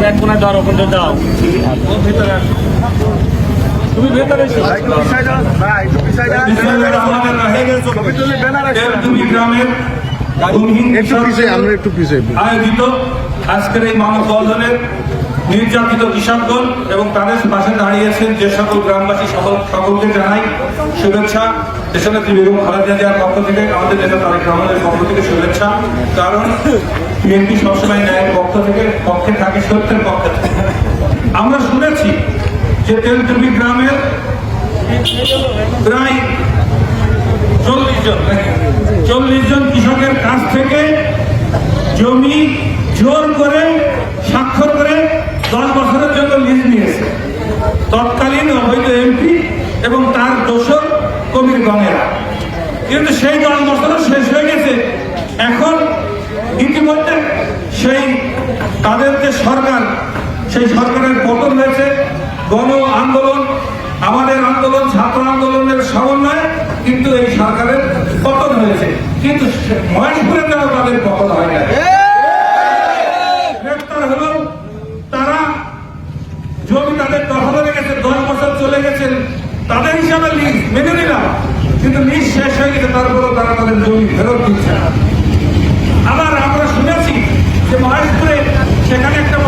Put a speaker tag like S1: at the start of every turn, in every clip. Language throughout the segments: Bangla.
S1: তুমি এক কোনায় ধরো ওখানে দাও। ভেতরে। তুমি ভেতরে এসো।
S2: তেলডুবি গ্রামের ভূমিহীন
S3: একটু পিছিয়ে আমরা একটু পিছিয়ে।
S2: আয়োজিত আজকের এই মানব মানববন্ধনের নির্যাতিত কৃষকগণ এবং তাদের পাশে দাঁড়িয়েছেন যে সকল গ্রামবাসী সকল সকলকে জানাই শুভেচ্ছা। দেশনেত্রী বেগম খালেদা জিয়ার পক্ষ থেকে আমাদের নেতা তারেক রহমানের পক্ষ থেকে শুভেচ্ছা। কারণ বিএনপি সবসময় ন্যায়ের পক্ষ থেকে, পক্ষে থাকে, সত্যের পক্ষে আমরা শুনেছি যে তেলটুবি গ্রামের প্রায় চল্লিশ জন চল্লিশ জন কৃষকের কাছ থেকে জমি জোর করে দশ বছরের জন্য লিজ নিয়েছে। তৎকালীন অবৈধ এমপি এবং তার দোষর কবির গঙ্গেরা কিন্তু সেই দশ বছরও শেষ হয়ে গেছে। এখন ইতিমধ্যে সেই তাদের যে সরকার, সেই সরকারের পতন হয়েছে। গণ আন্দোলন, আমাদের আন্দোলন, ছাত্র আন্দোলনের সমন্বয়ে কিন্তু এই সরকারের পতন হয়েছে। কিন্তু মহেশপুরে দেওয়া তাদের পতন হয় না গ্রেপ্তার হলেও তারা জমি তাদের দখল হয়ে গেছে দশ বছর চলে গেছেন লিজ মেনে নিলাম, কিন্তু লিজ শেষ হয়ে গেছে, তারপরেও তারা তাদের জমি ফেরত দিচ্ছে আবার আমরা শুনেছি যে মহেশপুরে সেখানে একটা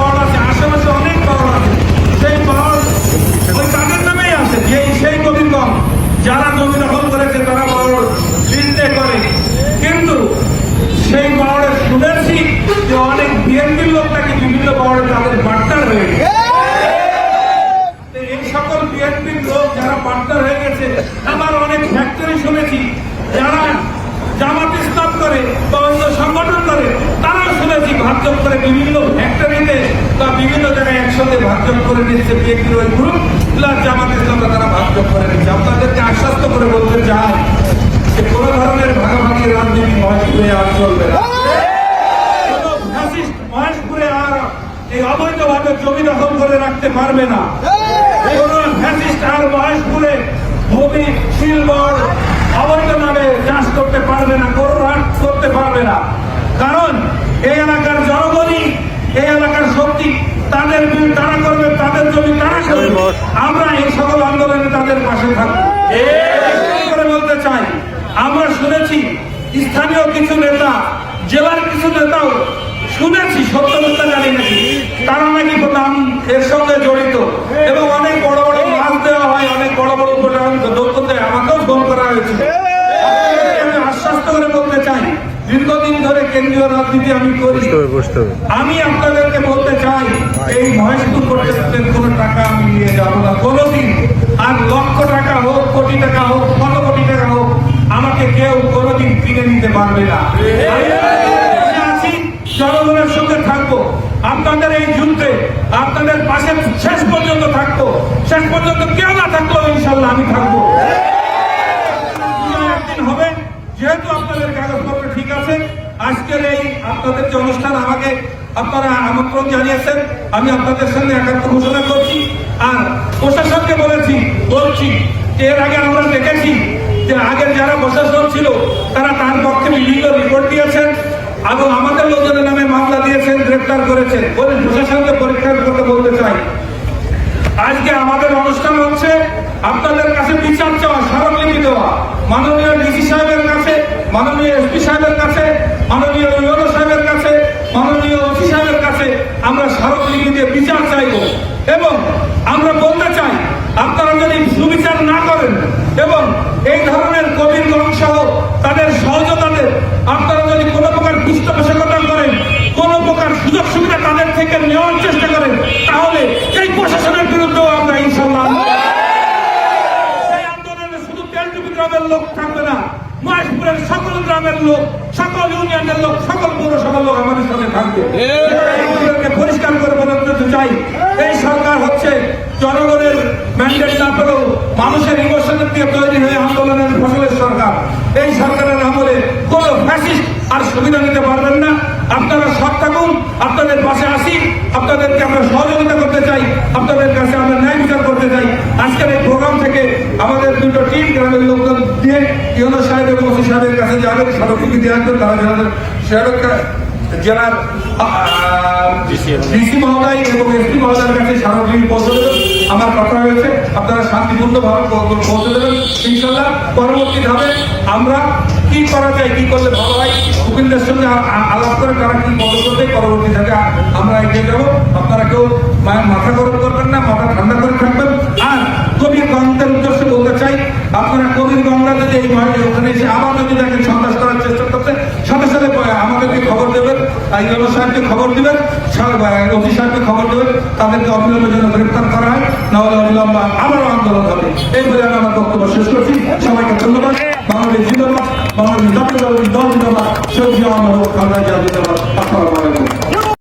S2: আমার অনেক ফ্যাক্টরি শুনেছি, যারা জামাত ইসলাম করে বা অন্য সংগঠন করে, তারাও শুনেছি ভাগযোগ করে বিভিন্ন ফ্যাক্টরিতে বা বিভিন্ন জায়গায় একসাথে ভাগযোগ করে দিচ্ছে বিএনপির গ্রুপ প্লাস জামাত ইসলামরা তারা ভাগযোগ করে দিচ্ছে। আপনাদেরকে আশ্বস্ত করে বলতে চাই যে কোনো ধরনের ভাগাভাগি রাজনীতি মহেশপুরে আর চলবে না। মহেশপুরে আর এই অবৈধভাবে জমি দখল করে রাখতে পারবে না কোন ফ্যাসিস্ট আর মহেশপুরে ভূমি শিলবর অবৈধ নামে চাষ করতে পারবে না কোনো রাট করতে পারবে না কারণ এই এলাকার জনগণই এই এলাকার শক্তি তাদের বিল তারা করবে তাদের জমি তারা করবে আমরা এই সকল আন্দোলনে তাদের পাশে থাকব। বলতে চাই, আমরা শুনেছি, স্থানীয় কিছু নেতা, জেলার কিছু নেতাও শুনেছি সত্য মিথ্যা জানি নাকি? তারা নাকি নাম এর সঙ্গে জড়িত। এবং অনেক বড় বড় মাছ দেওয়া হয়, অনেক বড় বড় দেয়। আমাকেও ফোন করা হয়েছে। আমি আশ্বস্ত করে বলতে চাই দীর্ঘদিন ধরে কেন্দ্রীয় রাজনীতি আমি করি। আমি আপনাদেরকে বলতে চাই এই মহেশপুর পর্যন্তের কোনো টাকা আমি নিয়ে যাব না। কোনোদিন। আর লক্ষ টাকা হোক কোটি টাকা হোক কত কোটি টাকা হোক আমাকে কেউ কোনোদিন কিনে নিতে পারবে না। জনগণের সঙ্গে থাকব। আপনাদের এই যুদ্ধে আপনাদের পাশে শেষ পর্যন্ত থাকব। শেষ পর্যন্ত কেউ না থাকলেও ইনশাল্লাহ আমি থাকব। একদিন হবে যেহেতু আপনাদের কাগজপত্র ঠিক আছে, আজকের এই আপনাদের যে অনুষ্ঠান, আমাকে আপনারা আমন্ত্রণ জানিয়েছেন। আমি আপনাদের সঙ্গে একাত্ম ঘোষণা করছি। আর প্রশাসনকে বলেছি, বলছি যে এর আগে আমরা দেখেছি যে আগের যারা প্রশাসন ছিল, তারা তার পক্ষে বিভিন্ন রিপোর্ট দিয়েছেন এবং আমাদের লোকজনের নামে মামলা দিয়েছেন, গ্রেপ্তার করেছেন। প্রশাসনকে পরীক্ষার করতে বলতে চাই আজকে আমাদের অনুষ্ঠান হচ্ছে আপনাদের কাছে বিচার চাওয়া স্মারকলিপি দেওয়া মাননীয় ডিসি সাহেবের কাছে মাননীয় এসপি সাহেবের কাছে মাননীয় ইউনো সাহেবের কাছে মাননীয় ওসি সাহেবের কাছে আমরা স্মারকলিপি দিয়ে বিচার চাইব এবং আমরা বলতে চাই আপনারা যদি সুবিচার না করেন এবং এই ধরনের কবির সহ তাদের সহযোগিতাদের আপনারা যদি কোনো প্রকার পৃষ্ঠপোষকতা করেন, কোনো প্রকার সুযোগ সুবিধা তাদের থেকে নেওয়ার চেষ্টা করেন, তাহলে এই প্রশাসনের বিরুদ্ধেও আমরা ইনশাল্লাহ গ্রামের লোক লোক, সকল লোক আমাদের থাকবে। পরিষ্কার করে এই সরকার হচ্ছে জনগণের ম্যান্ডেট না পেলেও মানুষের ইমোশনের দিয়ে তৈরি হয়ে আন্দোলনের ফসলের সরকার এই সরকারের আমলে কোন ফ্যাসিস্ট আর সুবিধা নিতে পারবেন না আপনারা সৎ থাকুন আপনাদের পাশে আসি। আপনাদেরকে আমরা সহযোগিতা করতে চাই। আপনাদের কাছে আমরা ন্যায় বিচার করতে চাই। আজকের এই প্রোগ্রাম থেকে আমাদের দুটো টিম গ্রামের লোকজন দিয়ে ইউনো সাহেব এবং ওসি সাহেবের কাছে যাবেন স্মারকলিপি দিয়ে আসবেন তারা জেলার সাহেবের জেলার ডিসি মহোদয় এবং এসপি মহোদয়ের কাছে সারা পৌঁছে দেবেন আমার কথা শান্তিপূর্ণভাবে আমরা কি করা যায়, কি করলে ভালো হয়, উকিলদের সঙ্গে আলাপ করে তারা কি পদক্ষেপ দেয় পরবর্তী ধাপে আমরা এগিয়ে যাব। আপনারা কেউ মাথা গরম করবেন না, মাথা ঠান্ডা করে থাকবেন। আর কবির গঙ্গার উদ্দেশ্যে বলতে চাই, আপনারা কবির গঙ্গা যদি এই ওখানে এসে আবার যদি দেখেন সন্ত্রাস করার চেষ্টা করছে, সাথে সাথে আমাদেরকে খবর দেবেন আইএলও সাহেবকে খবর দিবেন। ওসি সাহেবকে খবর দেবেন, তাদেরকে অবিলম্বে যেন গ্রেপ্তার করা হয়, নাহলে অবিলম্বে আবারও আন্দোলন হবে। এই বলে আমি আমার বক্তব্য শেষ করছি। সবাইকে ধন্যবাদ। বাংলাদেশ জিন্দাবাদ, বাংলাদেশ জাতীয় দল জিন্দাবাদ। সবজি আমার খালদা জিন্দাবাদ। আপনারা